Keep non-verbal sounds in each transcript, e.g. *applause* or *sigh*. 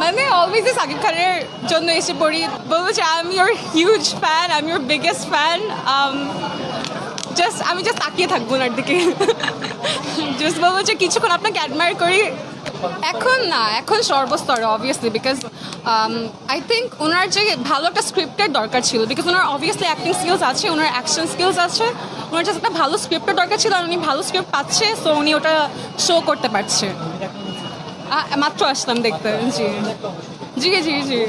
মানে অলওয়েজই সাকিব খানের জন্য এসে পড়ি। বলব যে I am your huge fan I am your biggest fan just আমি জাস্ট তাকিয়ে থাকব ওনার দিকে। জাস্ট বলব যে কিছুক্ষণ আপনাকে অ্যাডমায়ার করি। এখন না, এখন সর্বস্তরে অবভিয়াসলি বিকজ আই থিঙ্ক ওনার যে ভালো একটা স্ক্রিপ্টের দরকার ছিল বিকজ ওনার অবভিয়াসলি অ্যাক্টিং স্কিলস আছে, ওনার অ্যাকশন স্কিলস আছে, ওনার জাস্ট একটা ভালো স্ক্রিপ্টের দরকার ছিল, আর উনি ভালো স্ক্রিপ্ট পাচ্ছে সো উনি ওটা শো করতে পারছে। মাত্র আসলাম দেখতে। জি। জি জি জি।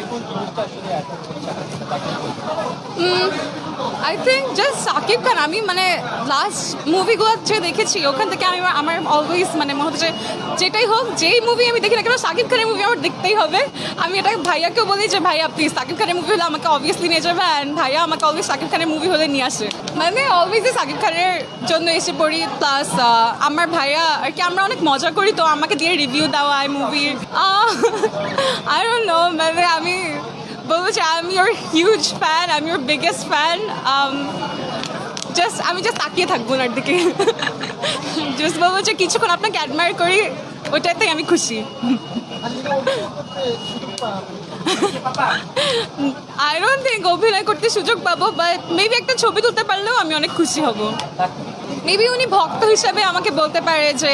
I think just Shakib Khan, আমি মানে লাস্ট মুভিগুলো যে দেখেছি, ওখান থেকে আমি আমার অলওয়েজ মানে মনে হচ্ছে যেটাই হোক, যেই মুভি আমি দেখি না কেন, সাকিব খানের মুভি আমার দেখতেই হবে। আমি এটা ভাইয়াকেও বলি যে, ভাইয়া প্লিজ সাকিব খানের মুভি হলে আমাকে অবভিয়াসলি নিয়ে যাবে অ্যান্ড ভাইয়া আমাকে অলওয়েজ সাকিব খানের মুভি হলে নিয়ে আসে। মানে অলওয়েজই সাকিব খানের জন্য এসে পড়ি প্লাস আমার ভাইয়া, আর কি আমরা অনেক মজা করি, তো আমাকে দিয়ে রিভিউ দেওয়া মুভির আই ডোন্ট নো মানে আমি বলব যে I am your huge fan I am your biggest fan just আমি জাস্ট তাকিয়ে থাকব ওনার দিকে জাস্ট বলব যে কিছুক্ষণ আপনাকে অ্যাডমায়ার করি ওটাতে আমি খুশি। *laughs* আই ডোন্ট থিঙ্ক অভিনয় করতে সুযোগ পাবো বাট মেবি একটা ছবি তুলতে পারলেও আমি অনেক খুশি হব। মেবি উনি ভক্ত হিসাবে আমাকে বলতে পারে যে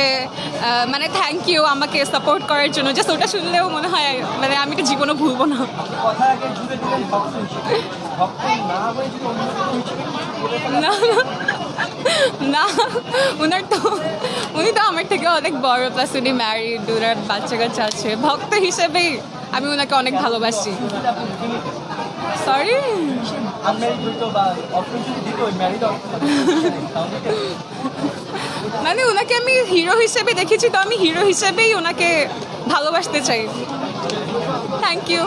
মানে থ্যাংক ইউ আমাকে সাপোর্ট করার জন্য। জাস্ট ওটা শুনলেও মনে হয় মানে আমি এটা জীবনও ভুলবো না। না না ওনার তো, উনি তো আমার থেকে অনেক বড় প্লাস উনি ম্যারিড ওনার বাচ্চা কাচ্চা আছে। ভক্ত হিসেবেই আমি ওনাকে অনেক ভালোবাসি। সরি *laughs* মানে ওনাকে আমি হিরো হিসেবে দেখেছি তো আমি হিরো হিসেবেই ওনাকে ভালোবাসতে চাই। Thank you